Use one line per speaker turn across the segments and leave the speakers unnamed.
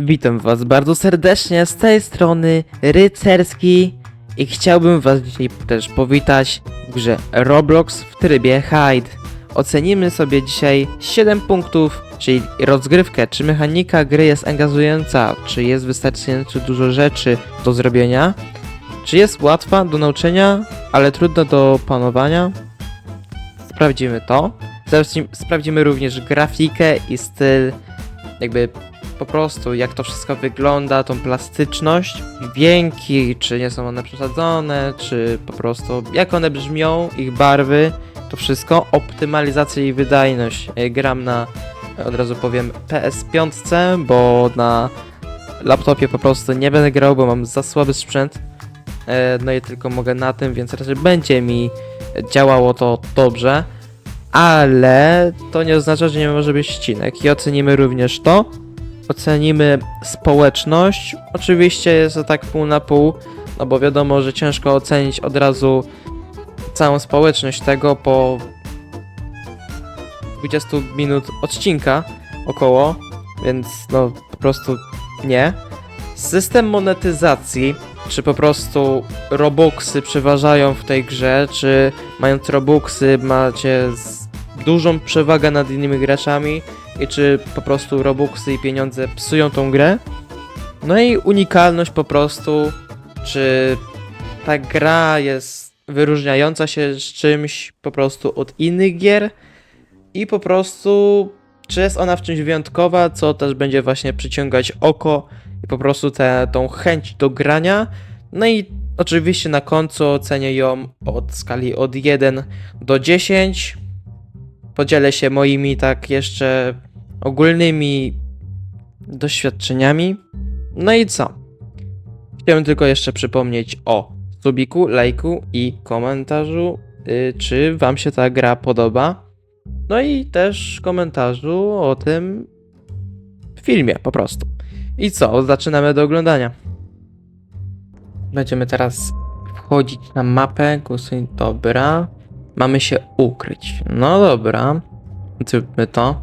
Witam was bardzo serdecznie z tej strony Rycerski i chciałbym was dzisiaj też powitać w grze Roblox w trybie Hide. Ocenimy sobie dzisiaj 7 punktów, czyli rozgrywkę, czy mechanika gry jest angażująca, czy jest wystarczająco dużo rzeczy do zrobienia, czy jest łatwa do nauczenia, ale trudna do panowania. Sprawdzimy to. Sprawdzimy również grafikę i styl, jakby po prostu jak to wszystko wygląda, tą plastyczność, dźwięki, czy nie są one przesadzone, czy po prostu jak one brzmią, ich barwy, to wszystko, optymalizacja i wydajność. E, Gram na, od razu powiem, PS5, bo na laptopie po prostu nie będę grał, bo mam za słaby sprzęt. E, No i tylko mogę na tym, więc raczej będzie mi działało to dobrze. Ale to nie oznacza, że nie może być ścinek. I ocenimy również to, ocenimy społeczność. Oczywiście jest to tak pół na pół, no bo wiadomo, że ciężko ocenić od razu całą społeczność tego po 20 minut odcinka około, więc no po prostu nie. System monetyzacji, czy po prostu Robuxy przeważają w tej grze, czy mając Robuxy macie dużą przewagę nad innymi graczami, i czy po prostu Robuxy i pieniądze psują tą grę. No i unikalność po prostu, czy ta gra jest wyróżniająca się z czymś po prostu od innych gier i po prostu czy jest ona w czymś wyjątkowa, co też będzie właśnie przyciągać oko i po prostu tę tą chęć do grania. No i oczywiście na końcu ocenię ją od skali od 1 do 10. Podzielę się moimi tak jeszcze ogólnymi doświadczeniami. No i co? Chciałem tylko jeszcze przypomnieć o subiku, lajku i komentarzu, y, czy wam się ta gra podoba. No i też komentarzu o tym filmie po prostu. I co? Zaczynamy do oglądania. Będziemy teraz wchodzić na mapę. Głosuj, dobra. Mamy się ukryć. No dobra. Zróbmy to.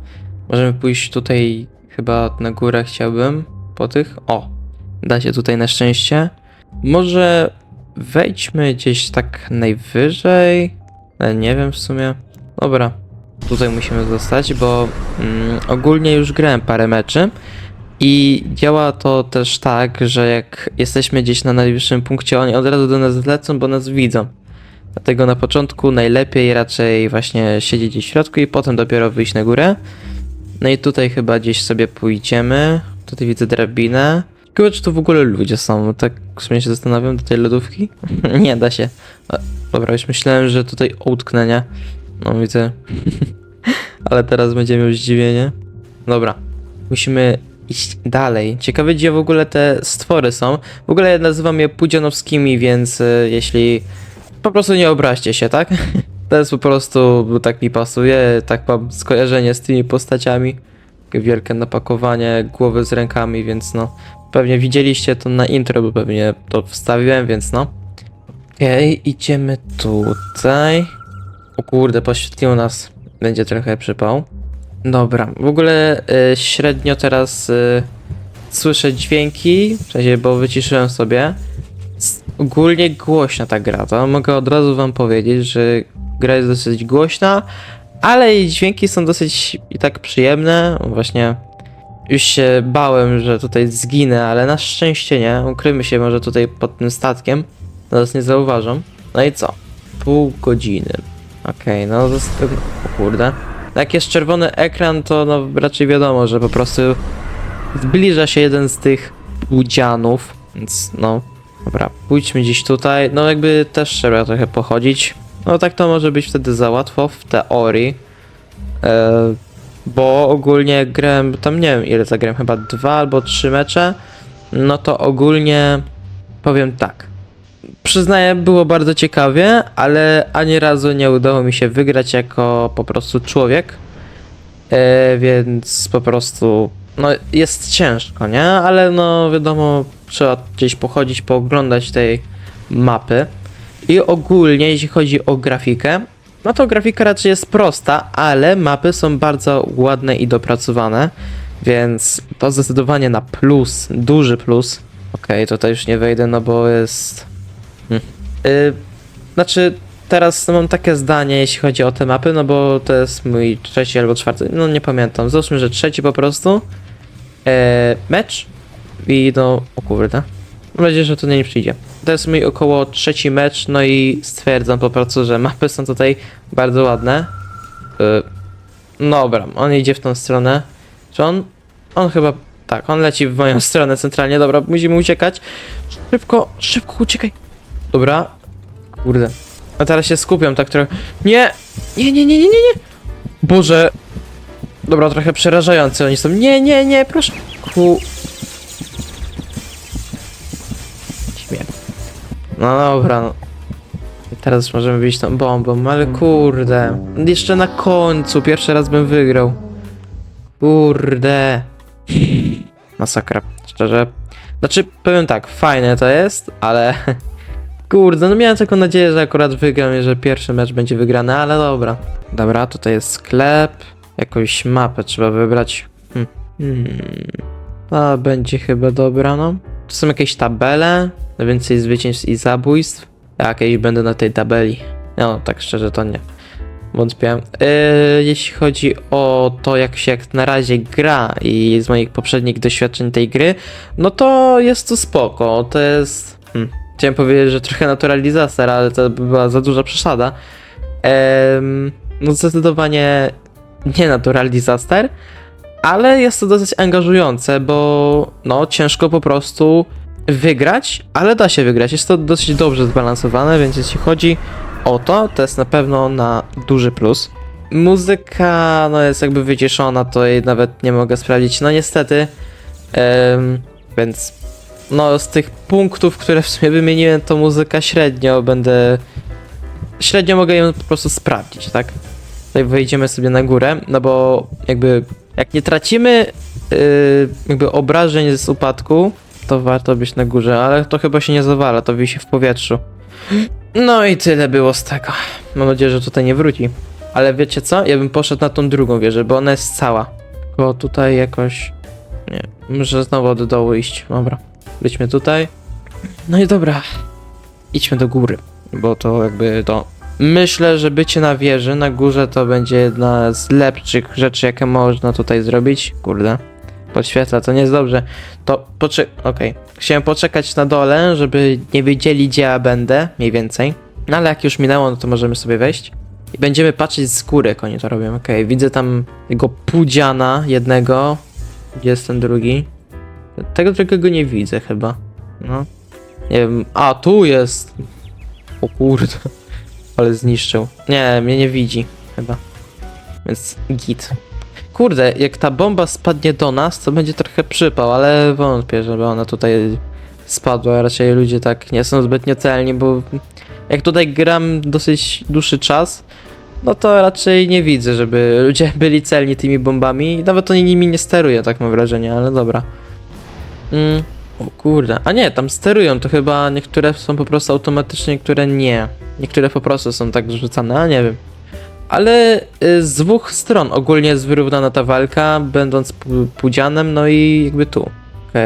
Możemy pójść tutaj chyba na górę chciałbym. Po tych. O! Da się tutaj na szczęście. Może wejdźmy gdzieś tak najwyżej. Ale nie wiem w sumie. Dobra. Tutaj musimy zostać, bo mm, ogólnie już grałem parę meczy. I działa to też tak, że jak jesteśmy gdzieś na najwyższym punkcie, oni od razu do nas lecą, bo nas widzą. Dlatego na początku najlepiej raczej właśnie siedzieć w środku i potem dopiero wyjść na górę. No i tutaj chyba gdzieś sobie pójdziemy. Tutaj widzę drabinę. Ciekawe, czy to w ogóle ludzie są. Tak w sumie się zastanawiam do tej lodówki. nie da się. Dobra, już myślałem, że tutaj utknę? No widzę. Ale teraz będziemy miał zdziwienie. Dobra. Musimy iść dalej. Ciekawe, gdzie w ogóle te stwory są. W ogóle ja nazywam je pudzianowskimi, więc y, jeśli... Po prostu nie obraźcie się, tak? To jest po prostu, bo tak mi pasuje, tak mam skojarzenie z tymi postaciami. Wielkie napakowanie, głowy z rękami, więc no. Pewnie widzieliście to na intro, bo pewnie to wstawiłem, więc no. Okej, idziemy tutaj. O kurde, poświetliło nas. Będzie trochę przypał. Dobra, w ogóle y, średnio teraz y, słyszę dźwięki, w sensie, bo wyciszyłem sobie. Ogólnie głośna ta gra, to mogę od razu wam powiedzieć, że gra jest dosyć głośna, ale jej dźwięki są dosyć i tak przyjemne. Właśnie już się bałem, że tutaj zginę, ale na szczęście nie. Ukrymy się może tutaj pod tym statkiem, nas nie zauważą. No i co? Pół godziny. Okej, no zosta- o kurde. Jak jest czerwony ekran, to no raczej wiadomo, że po prostu zbliża się jeden z tych budzianów, więc no, dobra, pójdźmy gdzieś tutaj, no jakby też trzeba trochę pochodzić, no tak to może być wtedy za łatwo w teorii, e, bo ogólnie grałem, tam nie wiem ile zagrałem, chyba dwa albo trzy mecze, no to ogólnie powiem tak, przyznaję, było bardzo ciekawie, ale ani razu nie udało mi się wygrać jako po prostu człowiek. E, więc po prostu no jest ciężko, nie? Ale no wiadomo, trzeba gdzieś pochodzić, pooglądać tej mapy. I ogólnie, jeśli chodzi o grafikę, no to grafika raczej jest prosta, ale mapy są bardzo ładne i dopracowane. Więc to zdecydowanie na plus, duży plus. Okej, tutaj już nie wejdę, no bo jest... Hmm. Y, znaczy, teraz mam takie zdanie, jeśli chodzi o te mapy, no bo to jest mój trzeci albo czwarty, no nie pamiętam. Załóżmy, że trzeci po prostu. E, mecz i no, o kurde. Mam nadzieję, że to nie przyjdzie. To jest mój około trzeci mecz, no i stwierdzam po prostu, że mapy są tutaj bardzo ładne. Y, dobra, on idzie w tą stronę. Czy on? On chyba. Tak, on leci w moją stronę centralnie. Dobra, musimy uciekać. Szybko, szybko uciekaj. Dobra. Kurde. A teraz się skupiam tak trochę. Nie! Nie, nie, nie, nie, nie, nie! Boże. Dobra, trochę przerażający oni są. Nie, nie, nie, proszę. Ku... No dobra, no. I teraz możemy wyjść tą bombą, ale kurde. Jeszcze na końcu, pierwszy raz bym wygrał. Kurde. Masakra, szczerze. Znaczy, powiem tak, fajne to jest, ale... Kurde, no miałem taką nadzieję, że akurat wygram i że pierwszy mecz będzie wygrany, ale dobra. Dobra, tutaj jest sklep. Jakąś mapę trzeba wybrać. Hmm. Hmm. A, będzie chyba dobra, no. Tu są jakieś tabele, więcej zwycięstw i zabójstw. Jakieś będę na tej tabeli. No, tak szczerze to nie. Wątpię. Yy, jeśli chodzi o to, jak się jak na razie gra i z moich poprzednich doświadczeń tej gry, no to jest to spoko. To jest. Hmm, chciałem powiedzieć, że trochę naturalizacja, ale to by była za duża przesada. Em, no zdecydowanie nie natural disaster, ale jest to dosyć angażujące, bo no ciężko po prostu wygrać, ale da się wygrać. Jest to dosyć dobrze zbalansowane, więc jeśli chodzi o to, to jest na pewno na duży plus. Muzyka no jest jakby wyciszona, to jej nawet nie mogę sprawdzić. No niestety, więc no z tych punktów, które w sumie wymieniłem, to muzyka średnio będę średnio mogę ją po prostu sprawdzić, tak? Tutaj wejdziemy sobie na górę, no bo jakby jak nie tracimy yy, jakby obrażeń z upadku, to warto być na górze, ale to chyba się nie zawala, to wisi w powietrzu. No i tyle było z tego. Mam nadzieję, że tutaj nie wróci. Ale wiecie co? Ja bym poszedł na tą drugą wieżę, bo ona jest cała. Tylko tutaj jakoś... Nie, muszę znowu od dołu iść. Dobra, byliśmy tutaj. No i dobra. Idźmy do góry, bo to jakby to... Myślę, że bycie na wieży, na górze to będzie jedna z lepszych rzeczy, jakie można tutaj zrobić. Kurde. Podświetla, to nie jest dobrze. To poczek... Okej. Chciałem poczekać na dole, żeby nie wiedzieli, gdzie ja będę, mniej więcej. No ale jak już minęło, no to możemy sobie wejść. I będziemy patrzeć z jak oni to robią. Okej, widzę tam tego pudziana jednego. Gdzie jest ten drugi? Tego drugiego nie widzę chyba. No. Nie wiem. A, tu jest! O kurde. Ale zniszczył. Nie, mnie nie widzi chyba. Więc git. Kurde, jak ta bomba spadnie do nas, to będzie trochę przypał, ale wątpię, żeby ona tutaj spadła. Raczej ludzie tak nie są zbytnio celni, bo jak tutaj gram dosyć dłuższy czas, no to raczej nie widzę, żeby ludzie byli celni tymi bombami. Nawet oni nimi nie sterują, tak mam wrażenie, ale dobra. Mm. O kurde, a nie, tam sterują, to chyba niektóre są po prostu automatycznie, niektóre nie. Niektóre po prostu są tak rzucane, a nie wiem. Ale y, z dwóch stron ogólnie jest wyrównana ta walka, będąc pu- pudzianem, no i jakby tu.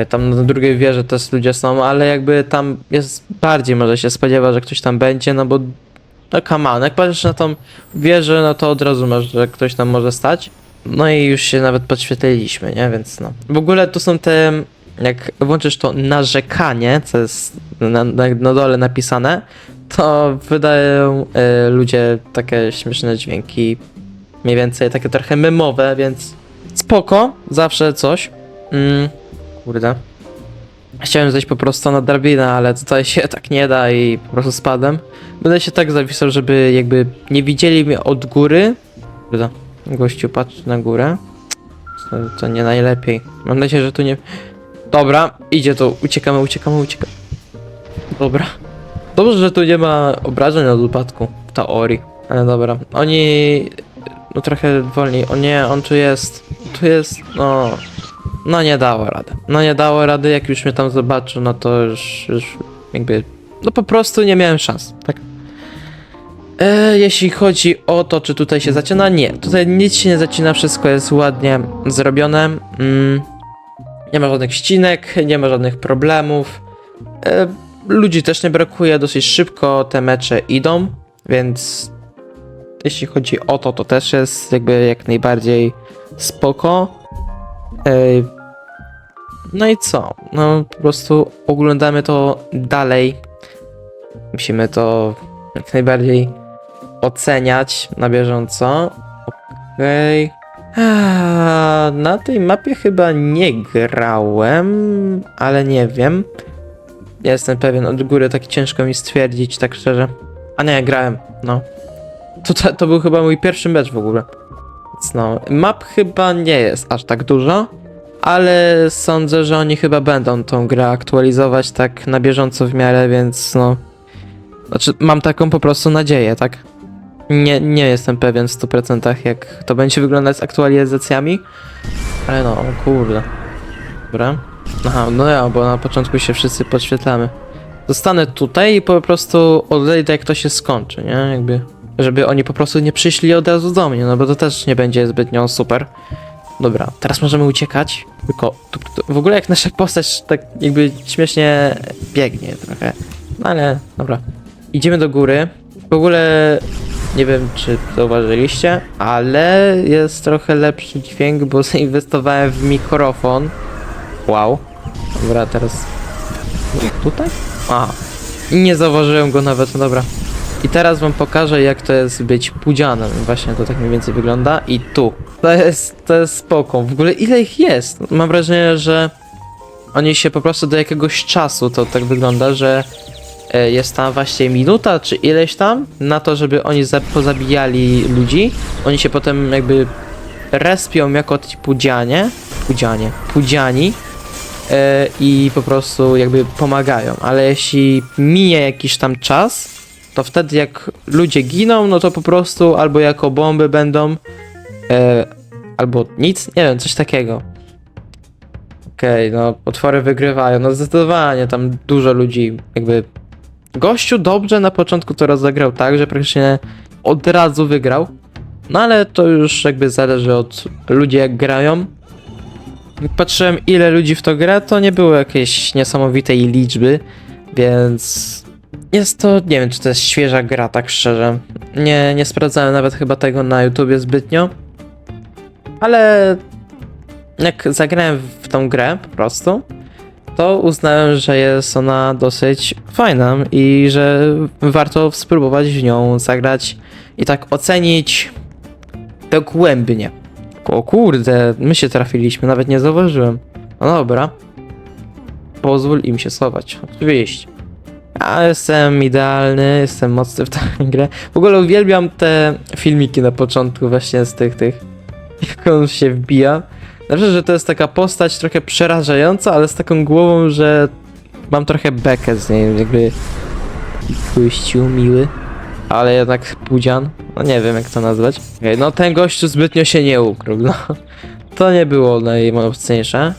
Tam na drugiej wieży też ludzie są, ale jakby tam jest bardziej może się spodziewa, że ktoś tam będzie, no bo no come on, jak patrzysz na tą wieżę, no to od razu masz, że ktoś tam może stać. No i już się nawet podświetliliśmy, nie? Więc no. W ogóle tu są te, jak włączysz to narzekanie, co jest na, na, na dole napisane, to wydają y, ludzie takie śmieszne dźwięki, mniej więcej takie trochę memowe, więc spoko, zawsze coś. Mm, kurde. Chciałem zejść po prostu na drabinę, ale tutaj się tak nie da i po prostu spadłem. Będę się tak zawisał, żeby jakby nie widzieli mnie od góry. Kurde, gościu patrzy na górę. To, to nie najlepiej. Mam nadzieję, że tu nie... Dobra, idzie tu, uciekamy, uciekamy, uciekamy. Dobra. Dobrze, że tu nie ma obrażeń od upadku, w teorii. Ale dobra, oni... No trochę wolniej. O nie, on tu jest. Tu jest, no... No nie dało rady. No nie dało rady, jak już mnie tam zobaczył, no to już, już jakby... No po prostu nie miałem szans, tak? E, jeśli chodzi o to, czy tutaj się zaczyna, nie. Tutaj nic się nie zaczyna, wszystko jest ładnie zrobione. Mm, nie ma żadnych ścinek, nie ma żadnych problemów. E, ludzi też nie brakuje, dosyć szybko te mecze idą, więc jeśli chodzi o to, to też jest jakby jak najbardziej spoko. E, no i co? No po prostu oglądamy to dalej. Musimy to jak najbardziej oceniać na bieżąco. Okej. A, Na tej mapie chyba nie grałem, ale nie wiem. Nie jestem pewien, od góry tak ciężko mi stwierdzić, tak szczerze. A nie, grałem, no. To, to, to był chyba mój pierwszy mecz w ogóle. Więc no, map chyba nie jest aż tak dużo, ale sądzę, że oni chyba będą tą grę aktualizować tak na bieżąco w miarę, więc no. Znaczy, mam taką po prostu nadzieję, tak? Nie, nie jestem pewien w 100% jak to będzie wyglądać z aktualizacjami, ale no, kurde. Dobra. Aha, no ja, bo na początku się wszyscy podświetlamy. Zostanę tutaj i po prostu odejdę jak to się skończy, nie? Jakby, żeby oni po prostu nie przyszli od razu do mnie, no bo to też nie będzie zbytnio super. Dobra, teraz możemy uciekać, tylko tu, tu, w ogóle jak nasza postać tak jakby śmiesznie biegnie trochę. No ale, dobra. Idziemy do góry. W ogóle nie wiem, czy zauważyliście, ale jest trochę lepszy dźwięk, bo zainwestowałem w mikrofon. Wow. Dobra, teraz. Tutaj? Aha. Nie zauważyłem go nawet, no dobra. I teraz wam pokażę, jak to jest być pudzianem. Właśnie to tak mniej więcej wygląda. I tu. To jest, to jest spoko. W ogóle ile ich jest? Mam wrażenie, że oni się po prostu do jakiegoś czasu to tak wygląda, że jest tam właśnie minuta, czy ileś tam, na to, żeby oni za- pozabijali ludzi. Oni się potem jakby respią jako ci pudzianie, pudzianie, pudziani e, i po prostu jakby pomagają. Ale jeśli minie jakiś tam czas, to wtedy jak ludzie giną, no to po prostu albo jako bomby będą, e, albo nic, nie wiem, coś takiego. Okej, no potwory wygrywają, no zdecydowanie tam dużo ludzi jakby Gościu dobrze na początku to rozegrał tak, że praktycznie od razu wygrał. No ale to już jakby zależy od ludzi jak grają. Jak patrzyłem ile ludzi w to gra, to nie było jakiejś niesamowitej liczby, więc jest to, nie wiem czy to jest świeża gra tak szczerze. Nie, nie sprawdzałem nawet chyba tego na YouTubie zbytnio. Ale jak zagrałem w tą grę po prostu, to uznałem, że jest ona dosyć fajna i że warto spróbować w nią zagrać i tak ocenić dogłębnie. O kurde, my się trafiliśmy, nawet nie zauważyłem. No dobra. Pozwól im się schować, oczywiście. Ja jestem idealny, jestem mocny w tę grę. W ogóle uwielbiam te filmiki na początku właśnie z tych, tych, jak on się wbija. Znaczy, że to jest taka postać trochę przerażająca, ale z taką głową, że mam trochę bekę z niej, jakby gościu miły, ale jednak pudzian. No nie wiem jak to nazwać. Okej, no ten gościu zbytnio się nie ukrył, no. To nie było najmocniejsze.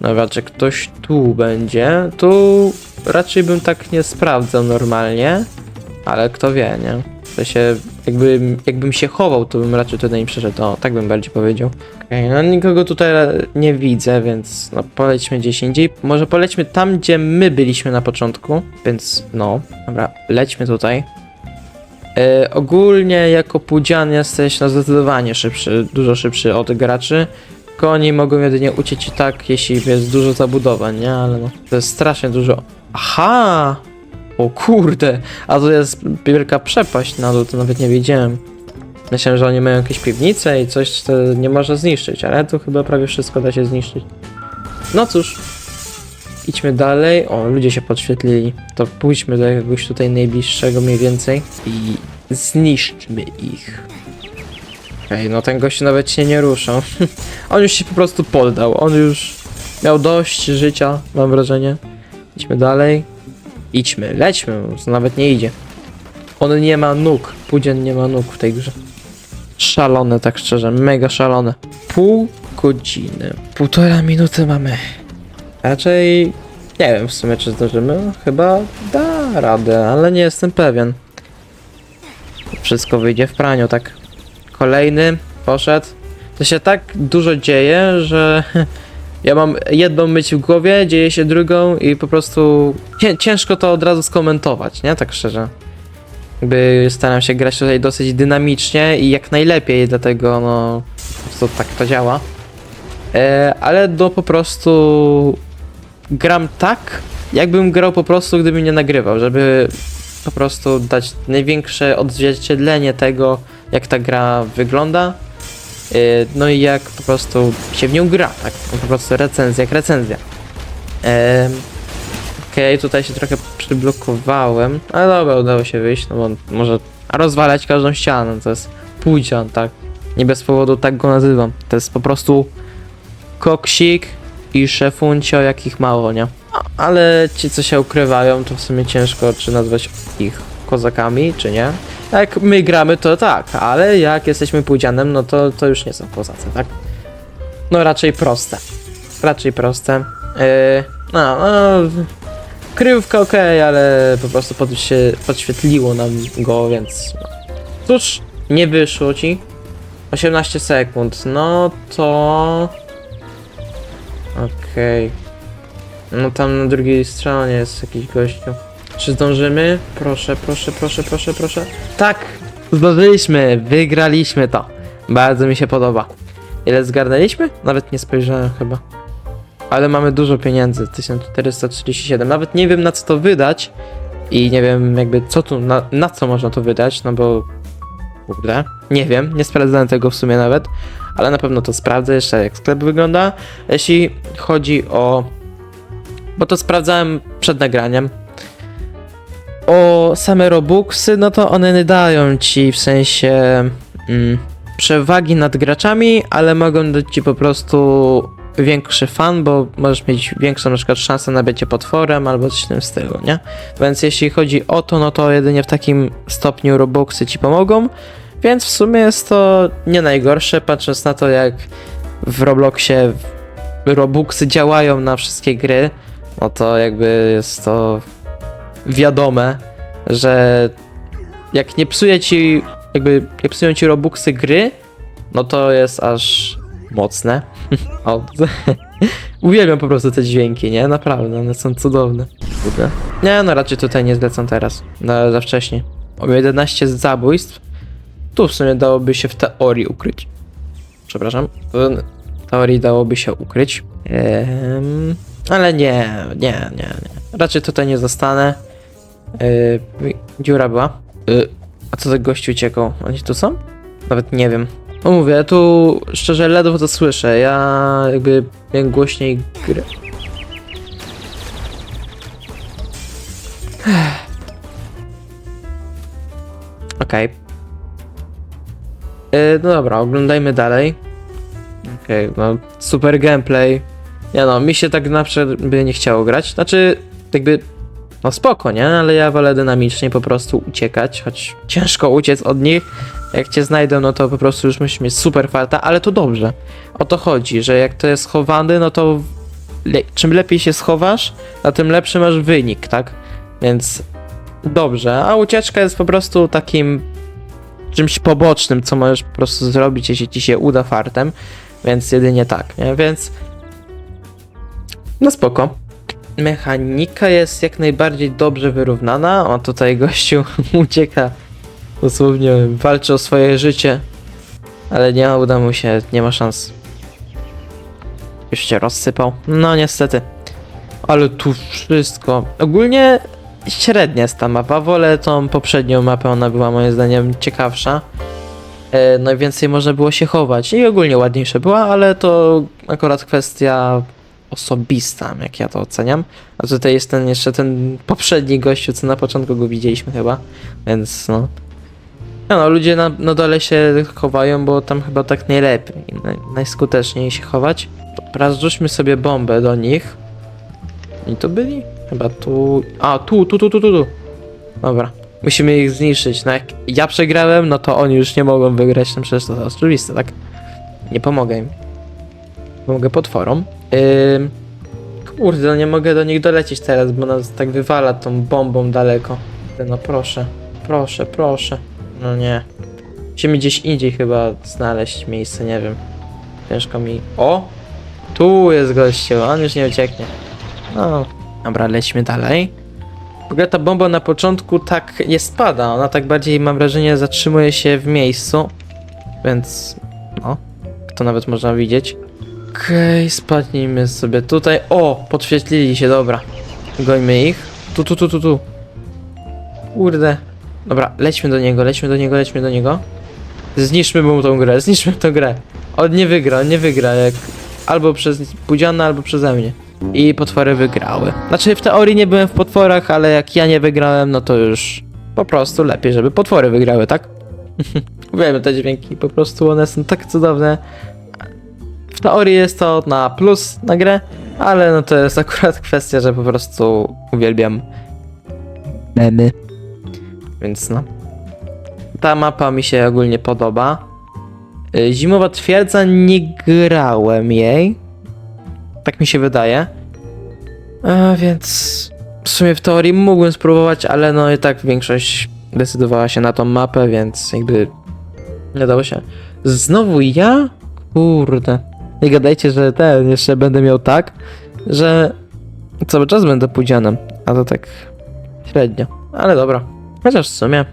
Dobra, czy ktoś tu będzie? Tu raczej bym tak nie sprawdzał normalnie, ale kto wie, nie? To się, jakby, jakbym się chował, to bym raczej tutaj nie przeszedł. O, tak bym bardziej powiedział. Okej, no nikogo tutaj nie widzę, więc no polećmy gdzieś indziej. Może polećmy tam, gdzie my byliśmy na początku, więc no, dobra, lećmy tutaj. E, ogólnie jako pudzian jesteś no zdecydowanie szybszy, dużo szybszy od graczy. Koni mogą jedynie uciec i tak, jeśli jest dużo zabudowań, nie? Ale no, to jest strasznie dużo. Aha! O kurde, a to jest wielka przepaść na dół, to nawet nie wiedziałem. Myślałem, że oni mają jakieś piwnice i coś, co nie można zniszczyć, ale tu chyba prawie wszystko da się zniszczyć. No cóż, idźmy dalej. O, ludzie się podświetlili. To pójdźmy do jakiegoś tutaj najbliższego mniej więcej i zniszczmy ich. Ej, no ten gość nawet się nie ruszał. On już się po prostu poddał. On już miał dość życia, mam wrażenie. Idźmy dalej. Idźmy, lećmy, to nawet nie idzie. On nie ma nóg. Pudzian nie ma nóg w tej grze. Szalone, tak szczerze, mega szalone. Pół godziny. Półtora minuty mamy. Raczej nie wiem w sumie czy zdążymy. Chyba da radę, ale nie jestem pewien. wszystko wyjdzie w praniu, tak. Kolejny poszedł. To się tak dużo dzieje, że ja mam jedną myśl w głowie, dzieje się drugą i po prostu cię, ciężko to od razu skomentować, nie? Tak szczerze. Jakby staram się grać tutaj dosyć dynamicznie i jak najlepiej, dlatego no prostu tak to działa. E, ale do po prostu gram tak, jakbym grał po prostu, gdybym nie nagrywał, żeby po prostu dać największe odzwierciedlenie tego, jak ta gra wygląda. Yy, No i jak po prostu się w nią gra, tak? Po prostu recenzja jak recenzja. Okej, tutaj się trochę przyblokowałem, ale dobra, udało się wyjść, no bo może rozwalać każdą ścianę, to jest pójdzian, tak? Nie bez powodu tak go nazywam. To jest po prostu koksik i szefuncio, jakich mało, nie? No, Ale ci, co się ukrywają, to w sumie ciężko, czy nazwać ich kozakami, czy nie. Jak my gramy, to tak, ale jak jesteśmy pójdzianem, no to, to już nie są kozacy, tak? No raczej proste. Raczej proste. Yy, no, no, kryjówka okej, ale po prostu pod się, podświetliło nam go, więc no. Cóż, nie wyszło ci. 18 sekund, no to... Okej. No tam na drugiej stronie jest jakiś gościu. Czy zdążymy? Proszę, proszę, proszę, proszę, proszę. Tak! Zdążyliśmy! Wygraliśmy to! Bardzo mi się podoba. Ile zgarnęliśmy? Nawet nie spojrzałem chyba. Ale mamy dużo pieniędzy. 1437. Nawet nie wiem na co to wydać. I nie wiem jakby co tu, na, na co można to wydać, no bo... Kurde. Nie wiem, nie sprawdzałem tego w sumie nawet. Ale na pewno to sprawdzę jeszcze jak sklep wygląda. Jeśli chodzi o... Bo to sprawdzałem przed nagraniem. O same Robuxy, no to one nie dają ci w sensie mm, przewagi nad graczami, ale mogą dać ci po prostu większy fan, bo możesz mieć większą na przykład szansę na bycie potworem albo coś w tym stylu, nie? Więc jeśli chodzi o to, no to jedynie w takim stopniu Robuxy ci pomogą, więc w sumie jest to nie najgorsze, patrząc na to jak w Robloxie Robuxy działają na wszystkie gry, no to jakby jest to wiadome, że jak nie psuje ci, jakby nie psują ci Robuxy gry, no to jest aż mocne. o, uwielbiam po prostu te dźwięki, nie? Naprawdę, one są cudowne. Kurde. Nie, no raczej tutaj nie zlecą teraz, no, za wcześnie. O 11 zabójstw. Tu w sumie dałoby się w teorii ukryć. Przepraszam. W teorii dałoby się ukryć. Ehm, ale nie, nie, nie, nie. Raczej tutaj nie zostanę. Yy, dziura była. Yy, a co za gościu uciekał? Oni tu są? Nawet nie wiem. No mówię, tu szczerze ledwo to słyszę. Ja jakby jak głośniej grę. Okej. Yy, no dobra, oglądajmy dalej. Okej, no super gameplay. Nie no, mi się tak na przykład by nie chciało grać. Znaczy, jakby no spoko, nie? Ale ja wolę dynamicznie po prostu uciekać, choć ciężko uciec od nich. Jak cię znajdą, no to po prostu już musisz mieć super farta, ale to dobrze. O to chodzi, że jak to jest schowany, no to le czym lepiej się schowasz, a tym lepszy masz wynik, tak? Więc dobrze, a ucieczka jest po prostu takim czymś pobocznym, co możesz po prostu zrobić, jeśli ci się uda fartem, więc jedynie tak, nie? Więc no spoko mechanika jest jak najbardziej dobrze wyrównana. O, tutaj gościu ucieka. Dosłownie walczy o swoje życie. Ale nie uda mu się, nie ma szans. Już się rozsypał. No niestety. Ale tu wszystko. Ogólnie średnia jest ta mapa. Wolę tą poprzednią mapę, ona była moim zdaniem ciekawsza. E, najwięcej można było się chować i ogólnie ładniejsza była, ale to akurat kwestia osobista, jak ja to oceniam. A tutaj jest ten jeszcze ten poprzedni gościu, co na początku go widzieliśmy chyba, więc no. No, no ludzie na, na dole się chowają, bo tam chyba tak najlepiej, naj, najskuteczniej się chować. Zrzućmy sobie bombę do nich. I to byli? Chyba tu... A, tu, tu, tu, tu, tu, tu. Dobra. Musimy ich zniszczyć. No jak ja przegrałem, no to oni już nie mogą wygrać, no przecież to jest oczywiste, tak? Nie pomogę im. Pomogę potworom. Kurde, no nie mogę do nich dolecieć teraz, bo nas tak wywala tą bombą daleko. No proszę, proszę, proszę. No nie. Musimy gdzieś indziej chyba znaleźć miejsce, nie wiem. Ciężko mi... O! Tu jest gościu, on już nie ucieknie. No, dobra, lećmy dalej. W ogóle ta bomba na początku tak nie spada, ona tak bardziej, mam wrażenie, zatrzymuje się w miejscu. Więc, no, to nawet można widzieć. Okej, spadnijmy sobie tutaj. O, podświetlili się, dobra. Gońmy ich. Tu, tu, tu, tu, tu. Kurde. Dobra, lećmy do niego, lećmy do niego, lećmy do niego. Zniszczmy mu tą grę, zniszczmy tą grę. On nie wygra, on nie wygra, jak albo przez Pudziana, albo przeze mnie. I potwory wygrały. Znaczy, w teorii nie byłem w potworach, ale jak ja nie wygrałem, no to już po prostu lepiej, żeby potwory wygrały, tak? Uwielbiam te dźwięki, po prostu one są tak cudowne. W teorii jest to na plus na grę, ale no to jest akurat kwestia, że po prostu uwielbiam memy. Więc no. Ta mapa mi się ogólnie podoba. Y, Zimowa twierdza nie grałem jej. Tak mi się wydaje. A więc w sumie w teorii mógłbym spróbować, ale no i tak większość decydowała się na tą mapę, więc jakby nie dało się. Znowu ja? Kurde. Nie gadajcie, że ten jeszcze będę miał tak, że cały czas będę pudzianem, a to tak średnio. Ale dobra. Chociaż w sumie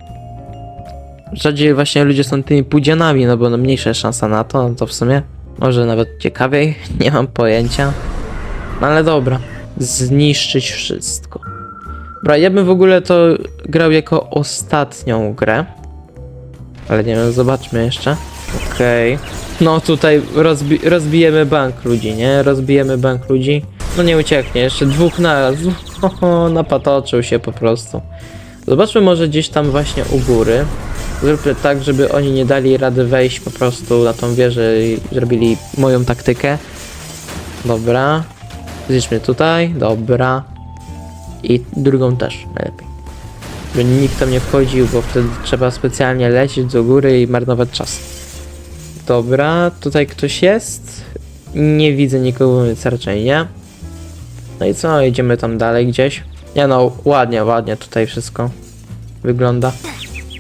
rzadziej właśnie ludzie są tymi pudzianami, no bo no mniejsza jest szansa na to, no to w sumie może nawet ciekawiej, nie mam pojęcia. No ale dobra, zniszczyć wszystko. Dobra, ja bym w ogóle to grał jako ostatnią grę. Ale nie wiem, zobaczmy jeszcze. Okej. No tutaj rozbi rozbijemy bank ludzi, nie? Rozbijemy bank ludzi. No nie ucieknie, jeszcze dwóch naraz. Oho, napatoczył się po prostu. Zobaczmy może gdzieś tam właśnie u góry. Zróbmy tak, żeby oni nie dali rady wejść po prostu na tą wieżę i zrobili moją taktykę. Dobra. Zliczmy tutaj, dobra. I drugą też najlepiej. Żeby nikt tam nie wchodził, bo wtedy trzeba specjalnie lecieć do góry i marnować czas. Dobra, tutaj ktoś jest. Nie widzę nikogo, więc raczej nie. No i co, idziemy tam dalej gdzieś. Nie no, ładnie, ładnie tutaj wszystko wygląda.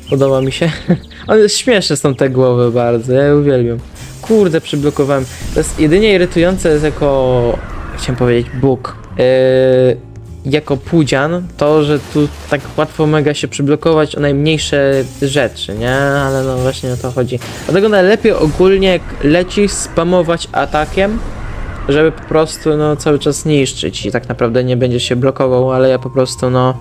Podoba mi się. On jest śmieszny są te głowy bardzo, ja je uwielbiam. Kurde, przyblokowałem. To jest jedynie irytujące jest jako, chciałem powiedzieć, Bóg. Yy, jako pudzian, to, że tu tak łatwo mega się przyblokować o najmniejsze rzeczy, nie? Ale no właśnie o to chodzi. Dlatego najlepiej ogólnie jak lecisz spamować atakiem, żeby po prostu no cały czas niszczyć i tak naprawdę nie będziesz się blokował, ale ja po prostu no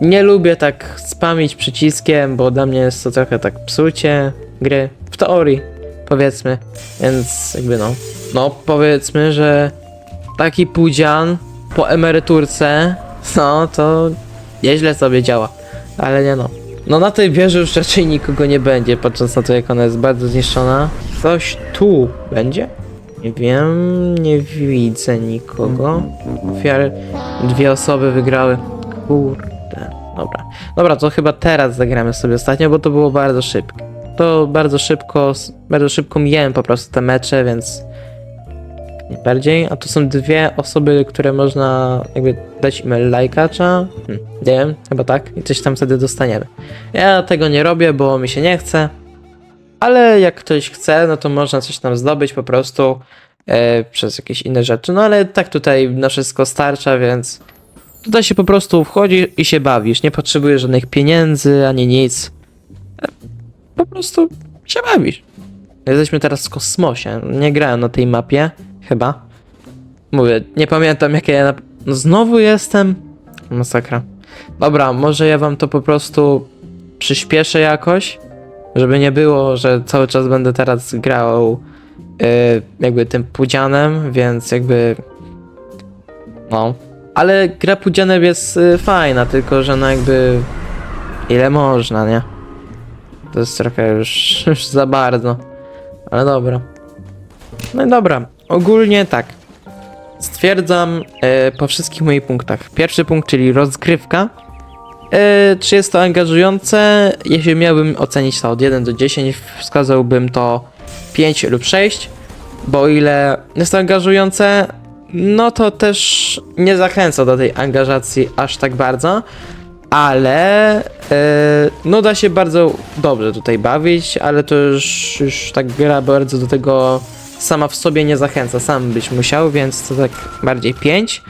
nie lubię tak spamić przyciskiem, bo dla mnie jest to trochę tak psucie gry. W teorii, powiedzmy. Więc jakby no. No powiedzmy, że taki pudzian po emeryturce, no to nieźle sobie działa. Ale nie no. No na tej wieży już raczej nikogo nie będzie, patrząc na to jak ona jest bardzo zniszczona. Coś tu będzie? Nie wiem, nie widzę nikogo. Ofiary, dwie osoby wygrały. Kurde, dobra. Dobra, to chyba teraz zagramy sobie ostatnio, bo to było bardzo szybko. To bardzo szybko, bardzo szybko mijałem po prostu te mecze, więc nie bardziej. A to są dwie osoby, które można jakby dać im lajkacza. Hm, nie wiem, chyba tak. I coś tam wtedy dostaniemy. Ja tego nie robię, bo mi się nie chce. Ale jak ktoś chce, no to można coś tam zdobyć po prostu e, przez jakieś inne rzeczy. No ale tak tutaj na wszystko starcza, więc tutaj się po prostu wchodzi i się bawisz. Nie potrzebujesz żadnych pieniędzy ani nic. E, Po prostu się bawisz. Jesteśmy teraz w kosmosie. Nie grałem na tej mapie, chyba. Mówię, nie pamiętam jakie ja. No znowu jestem. Masakra. Dobra, może ja wam to po prostu przyspieszę jakoś. Żeby nie było, że cały czas będę teraz grał y, jakby tym pudzianem, więc jakby. No. Ale gra pudzianem jest y, fajna, tylko że no jakby. Ile można, nie? To jest trochę już, już za bardzo. Ale dobra. No i dobra. Ogólnie tak. Stwierdzam e, po wszystkich moich punktach. Pierwszy punkt, czyli rozgrywka. E, czy jest to angażujące? Jeśli miałbym ocenić to od 1 do 10, wskazałbym to 5 lub 6. Bo o ile jest to angażujące, no to też nie zachęca do tej angażacji aż tak bardzo. ale e, no da się bardzo dobrze tutaj bawić, ale to już, już tak gra bardzo do tego sama w sobie nie zachęca, sam byś musiał, więc to tak bardziej 5.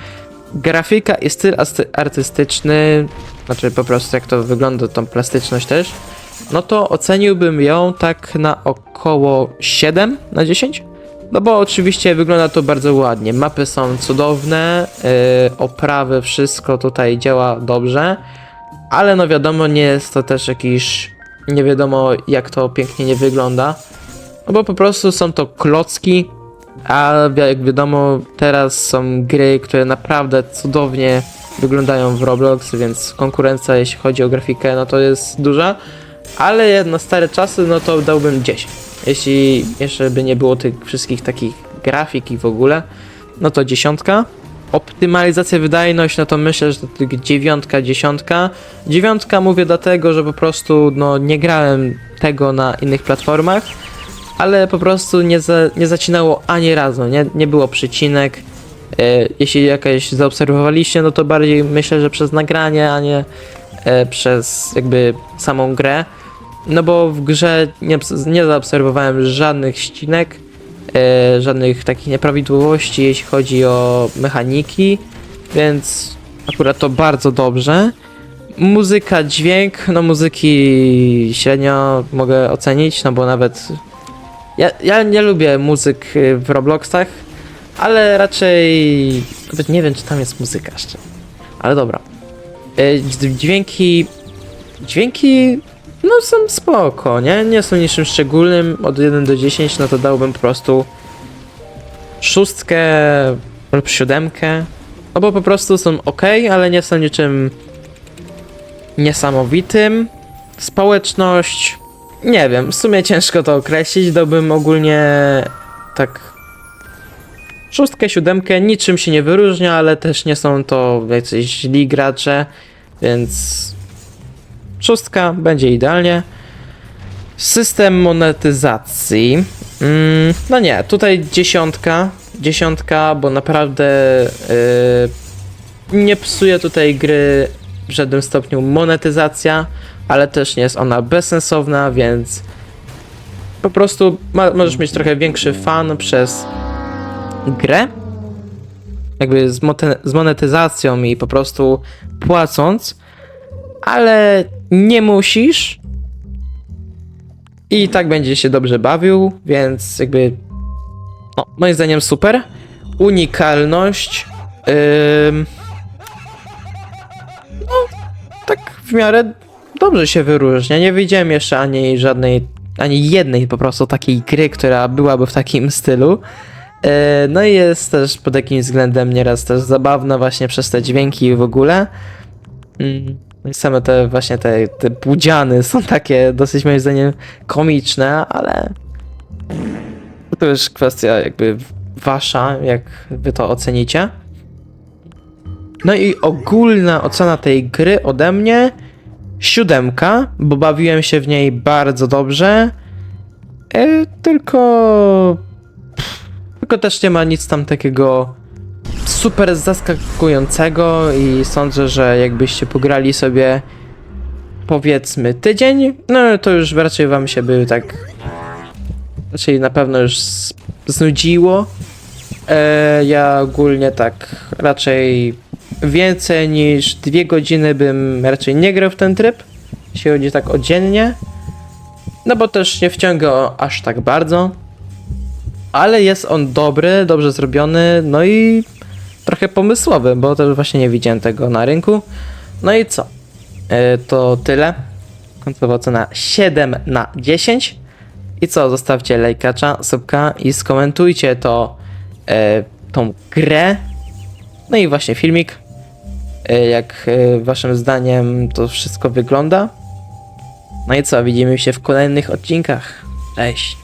Grafika i styl artystyczny, znaczy po prostu jak to wygląda, tą plastyczność też, no to oceniłbym ją tak na około 7 na 10. No bo oczywiście wygląda to bardzo ładnie. Mapy są cudowne, yy, oprawy, wszystko tutaj działa dobrze, ale no wiadomo, nie jest to też jakiś. Nie wiadomo, jak to pięknie nie wygląda. No bo po prostu są to klocki, a jak wiadomo, teraz są gry, które naprawdę cudownie wyglądają w Roblox, więc konkurencja, jeśli chodzi o grafikę, no to jest duża. Ale na stare czasy, no to dałbym 10. Jeśli jeszcze by nie było tych wszystkich takich grafik i w ogóle, no to dziesiątka. Optymalizacja, wydajność, no to myślę, że to tylko dziewiątka, dziesiątka. Dziewiątka mówię dlatego, że po prostu no, nie grałem tego na innych platformach, ale po prostu nie, za, nie zacinało ani razu, nie, nie było przycinek. E, jeśli jakaś zaobserwowaliście, no to bardziej myślę, że przez nagranie, a nie e, przez jakby samą grę. No bo w grze nie, nie zaobserwowałem żadnych ścinek, e, żadnych takich nieprawidłowości, jeśli chodzi o mechaniki, więc akurat to bardzo dobrze. Muzyka, dźwięk, no muzyki średnio mogę ocenić, no bo nawet ja, ja nie lubię muzyk y, w Robloxach, ale raczej nawet nie wiem, czy tam jest muzyka jeszcze. Ale dobra. Y, dź- Dźwięki. Dźwięki. No są spoko, nie? Nie są niczym szczególnym. Od 1 do 10, no to dałbym po prostu szóstkę lub siódemkę. No bo po prostu są ok, ale nie są niczym niesamowitym. Społeczność. Nie wiem, w sumie ciężko to określić. Dałbym ogólnie tak. Szóstkę, siódemkę, niczym się nie wyróżnia, ale też nie są to jacyś źli gracze, więc szóstka będzie idealnie. System monetyzacji. Mm, no nie, tutaj dziesiątka. Dziesiątka, bo naprawdę yy, nie psuje tutaj gry w żadnym stopniu monetyzacja, ale też nie jest ona bezsensowna, więc po prostu ma, możesz mieć trochę większy fan przez grę. Jakby z, z monetyzacją i po prostu płacąc, ale nie musisz. I tak będzie się dobrze bawił, więc jakby. No, moim zdaniem super. Unikalność. Ym, no, tak w miarę dobrze się wyróżnia. Nie widziałem jeszcze ani żadnej, ani jednej po prostu takiej gry, która byłaby w takim stylu. E, No i jest też pod jakimś względem nieraz też zabawna właśnie przez te dźwięki w ogóle. Mm, no Same te właśnie te, te budziany są takie dosyć moim zdaniem komiczne, ale to już kwestia jakby wasza, jak wy to ocenicie. No i ogólna ocena tej gry ode mnie siódemka, bo bawiłem się w niej bardzo dobrze. E, tylko tylko też nie ma nic tam takiego super zaskakującego i sądzę, że jakbyście pograli sobie powiedzmy tydzień, no to już raczej wam się by tak raczej na pewno już znudziło. E, ja ogólnie tak raczej więcej niż dwie godziny bym raczej nie grał w ten tryb, jeśli chodzi tak o dziennie. No bo też nie wciąga aż tak bardzo ale jest on dobry, dobrze zrobiony, no i trochę pomysłowy, bo też właśnie nie widziałem tego na rynku. No i co? E, to tyle. Końcowa ocena 7 na 10. I co? Zostawcie lajkacza, subka i skomentujcie to e, tą grę. No i właśnie filmik. E, jak e, waszym zdaniem to wszystko wygląda. No i co? Widzimy się w kolejnych odcinkach. Cześć.